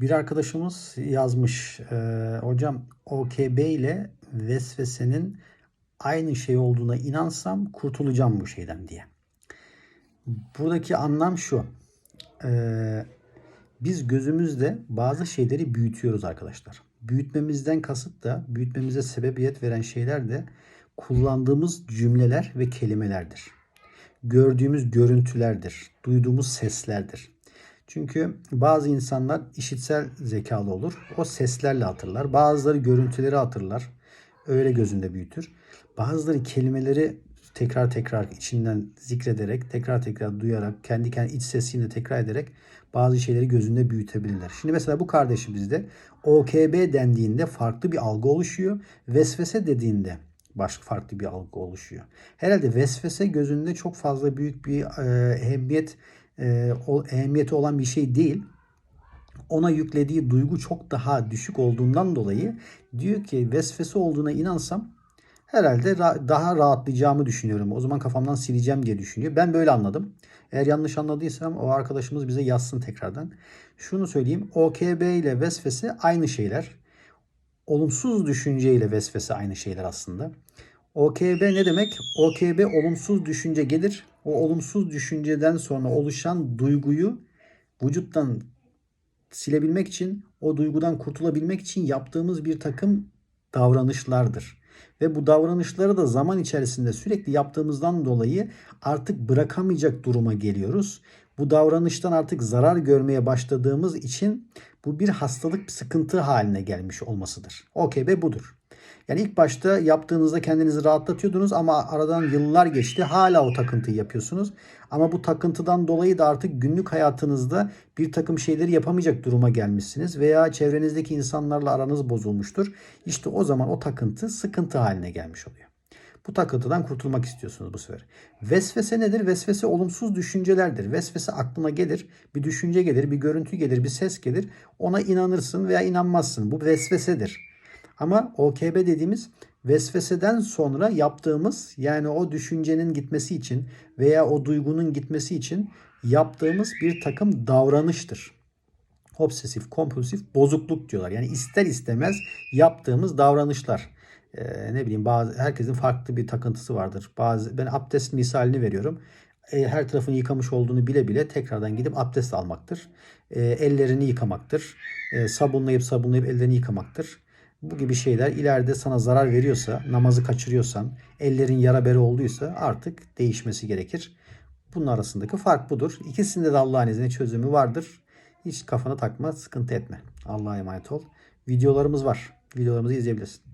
Bir arkadaşımız yazmış. eee, hocam OKB ile vesvesenin aynı şey olduğuna inansam kurtulacağım bu şeyden diye. Buradaki anlam şu. eee, biz gözümüzde bazı şeyleri büyütüyoruz arkadaşlar. Büyütmemizden kasıt da büyütmemize sebebiyet veren şeyler de kullandığımız cümleler ve kelimelerdir. Gördüğümüz görüntülerdir. Duyduğumuz seslerdir. Çünkü bazı insanlar işitsel zekalı olur. O seslerle hatırlar. Bazıları görüntüleri hatırlar. Öyle gözünde büyütür. Bazıları kelimeleri tekrar tekrar içinden zikrederek, tekrar tekrar duyarak, kendi kendi iç sesiyle tekrar ederek bazı şeyleri gözünde büyütebilirler. Şimdi mesela bu kardeşimizde OKB dendiğinde farklı bir algı oluşuyor. Vesvese dediğinde başka farklı bir algı oluşuyor. Herhalde vesvese gözünde çok fazla büyük bir e, ehemmiyet e, o, ehemmiyeti olan bir şey değil. Ona yüklediği duygu çok daha düşük olduğundan dolayı diyor ki vesvese olduğuna inansam herhalde ra- daha rahatlayacağımı düşünüyorum. O zaman kafamdan sileceğim diye düşünüyor. Ben böyle anladım. Eğer yanlış anladıysam o arkadaşımız bize yazsın tekrardan. Şunu söyleyeyim. OKB ile vesvese aynı şeyler. Olumsuz düşünce ile vesvese aynı şeyler aslında. OKB ne demek? OKB olumsuz düşünce gelir. O olumsuz düşünceden sonra oluşan duyguyu vücuttan silebilmek için, o duygudan kurtulabilmek için yaptığımız bir takım davranışlardır. Ve bu davranışları da zaman içerisinde sürekli yaptığımızdan dolayı artık bırakamayacak duruma geliyoruz. Bu davranıştan artık zarar görmeye başladığımız için bu bir hastalık, bir sıkıntı haline gelmiş olmasıdır. OKB budur. Yani ilk başta yaptığınızda kendinizi rahatlatıyordunuz ama aradan yıllar geçti. Hala o takıntıyı yapıyorsunuz. Ama bu takıntıdan dolayı da artık günlük hayatınızda bir takım şeyleri yapamayacak duruma gelmişsiniz. Veya çevrenizdeki insanlarla aranız bozulmuştur. İşte o zaman o takıntı sıkıntı haline gelmiş oluyor. Bu takıntıdan kurtulmak istiyorsunuz bu sefer. Vesvese nedir? Vesvese olumsuz düşüncelerdir. Vesvese aklına gelir, bir düşünce gelir, bir görüntü gelir, bir ses gelir. Ona inanırsın veya inanmazsın. Bu vesvesedir. Ama OKB dediğimiz vesveseden sonra yaptığımız yani o düşüncenin gitmesi için veya o duygunun gitmesi için yaptığımız bir takım davranıştır. Obsesif kompulsif bozukluk diyorlar. Yani ister istemez yaptığımız davranışlar. Ee, ne bileyim bazı herkesin farklı bir takıntısı vardır. Bazı ben abdest misalini veriyorum. E, her tarafını yıkamış olduğunu bile bile tekrardan gidip abdest almaktır. E, ellerini yıkamaktır. E, sabunlayıp sabunlayıp ellerini yıkamaktır. Bu gibi şeyler ileride sana zarar veriyorsa, namazı kaçırıyorsan, ellerin yara bere olduysa artık değişmesi gerekir. Bunun arasındaki fark budur. İkisinde de Allah'ın izniyle çözümü vardır. Hiç kafana takma, sıkıntı etme. Allah'a emanet ol. Videolarımız var. Videolarımızı izleyebilirsin.